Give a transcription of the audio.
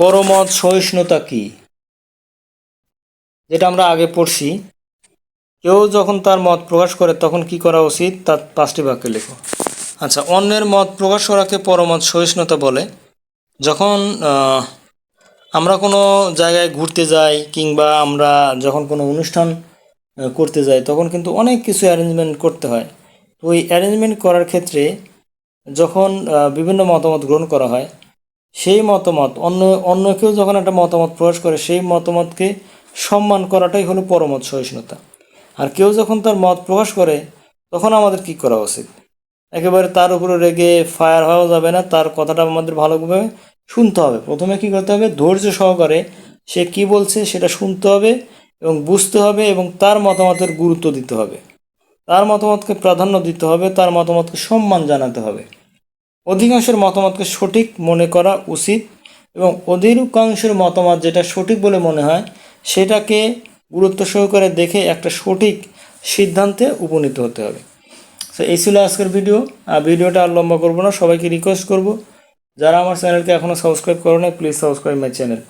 পরমত সহিষ্ণুতা কি? যেটা আমরা আগে পড়ছি। কেউ যখন তার মত প্রকাশ করে, তখন কি করা উচিত? তার পাঁচটি বাক্যে লেখো। আচ্ছা অন্যের মত প্রকাশ করাকে পরমত সহিষ্ণুতা বলে। যখন আমরা কোনো জায়গায় ঘুরতে যাই কিংবা আমরা যখন কোনো অনুষ্ঠান করতে যাই, তখন কিন্তু অনেক কিছু অ্যারেঞ্জমেন্ট করতে হয়। তো ওই অ্যারেঞ্জমেন্ট করার ক্ষেত্রে যখন বিভিন্ন মতামত গ্রহণ করা হয় সেই মতামত, অন্য অন্য কেউ যখন একটা মতামত প্রকাশ করে, সেই মতামতকে সম্মান করাটাই হলো পরমত সহিষ্ণুতা। আর কেউ যখন তার মত প্রকাশ করে, তখন আমাদের কি করা উচিত? একেবারে তার উপরে রেগে ফায়ার হওয়া যাবে না, তার কথাটা আমাদের ভালোভাবে শুনতে হবে। প্রথমে কি করতে হবে? ধৈর্য সহকারে সে কি বলছে সেটা শুনতে হবে এবং বুঝতে হবে এবং তার মতামতের গুরুত্ব দিতে হবে। তার মতামতকে প্রাধান্য দিতে হবে, তার মতামতকে সম্মান জানাতে হবে। অধিকাংশের মতামতকে সঠিক মনে করা উচিত এবং অধিকাংশের মতামত যেটা সঠিক বলে মনে হয়, সেটাকে গুরুত্ব সহকারে দেখে একটা সঠিক সিদ্ধান্তে উপনীত হতে হবে। তো এই ছিল আজকের ভিডিও আর ভিডিওটা আর লম্বা করব না। সবাইকে রিকোয়েস্ট করব, যারা আমার চ্যানেলকে এখনও সাবস্ক্রাইব করো না প্লিজ সাবস্ক্রাইব মাই চ্যানেল